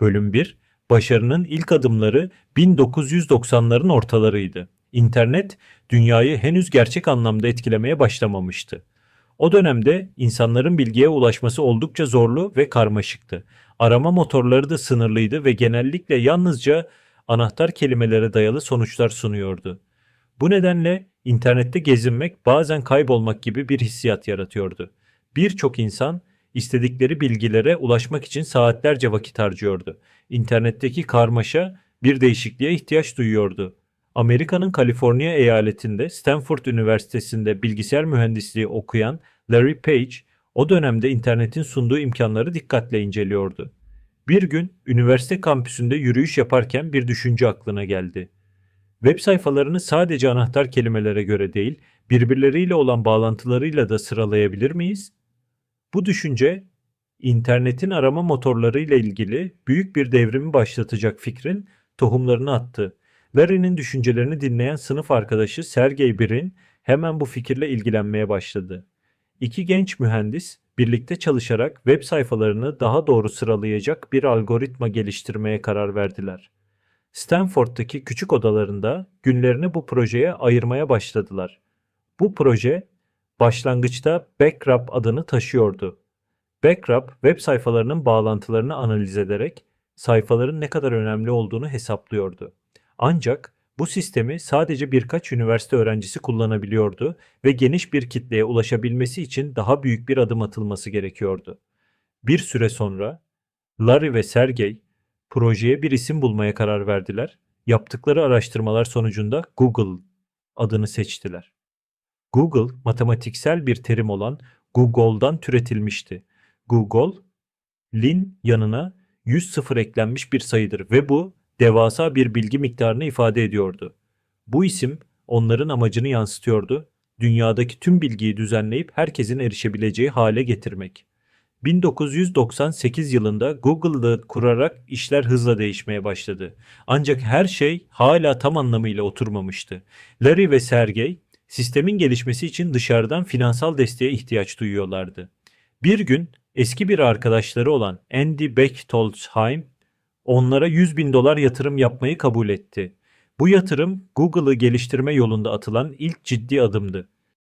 Bölüm 1 Başarının ilk adımları 1990'ların ortalarıydı. İnternet dünyayı henüz gerçek anlamda etkilemeye başlamamıştı. O dönemde insanların bilgiye ulaşması oldukça zorlu ve karmaşıktı. Arama motorları da sınırlıydı ve genellikle yalnızca anahtar kelimelere dayalı sonuçlar sunuyordu. Bu nedenle internette gezinmek bazen kaybolmak gibi bir hissiyat yaratıyordu. Birçok insan istedikleri bilgilere ulaşmak için saatlerce vakit harcıyordu. İnternetteki karmaşa bir değişikliğe ihtiyaç duyuyordu. Amerika'nın Kaliforniya eyaletinde Stanford Üniversitesi'nde bilgisayar mühendisliği okuyan Larry Page, o dönemde internetin sunduğu imkanları dikkatle inceliyordu. Bir gün üniversite kampüsünde yürüyüş yaparken bir düşünce aklına geldi. Web sayfalarını sadece anahtar kelimelere göre değil, birbirleriyle olan bağlantılarıyla da sıralayabilir miyiz? Bu düşünce internetin arama motorlarıyla ilgili büyük bir devrimi başlatacak fikrin tohumlarını attı. Larry'nin düşüncelerini dinleyen sınıf arkadaşı Sergey Brin hemen bu fikirle ilgilenmeye başladı. İki genç mühendis birlikte çalışarak web sayfalarını daha doğru sıralayacak bir algoritma geliştirmeye karar verdiler. Stanford'daki küçük odalarında günlerini bu projeye ayırmaya başladılar. Bu proje başlangıçta Backrub adını taşıyordu. Backrub web sayfalarının bağlantılarını analiz ederek sayfaların ne kadar önemli olduğunu hesaplıyordu. Ancak bu sistemi sadece birkaç üniversite öğrencisi kullanabiliyordu ve geniş bir kitleye ulaşabilmesi için daha büyük bir adım atılması gerekiyordu. Bir süre sonra Larry ve Sergey projeye bir isim bulmaya karar verdiler. Yaptıkları araştırmalar sonucunda Google adını seçtiler. Google matematiksel bir terim olan Google'dan türetilmişti. Google, lin yanına 100 sıfır eklenmiş bir sayıdır ve bu devasa bir bilgi miktarını ifade ediyordu. Bu isim onların amacını yansıtıyordu. Dünyadaki tüm bilgiyi düzenleyip herkesin erişebileceği hale getirmek. 1998 yılında Google'ı kurarak işler hızla değişmeye başladı. Ancak her şey hala tam anlamıyla oturmamıştı. Larry ve Sergey sistemin gelişmesi için dışarıdan finansal desteğe ihtiyaç duyuyorlardı. Bir gün eski bir arkadaşları olan Andy Bechtolsheim onlara 100 bin dolar yatırım yapmayı kabul etti. Bu yatırım Google'ı geliştirme yolunda atılan ilk ciddi adımdı.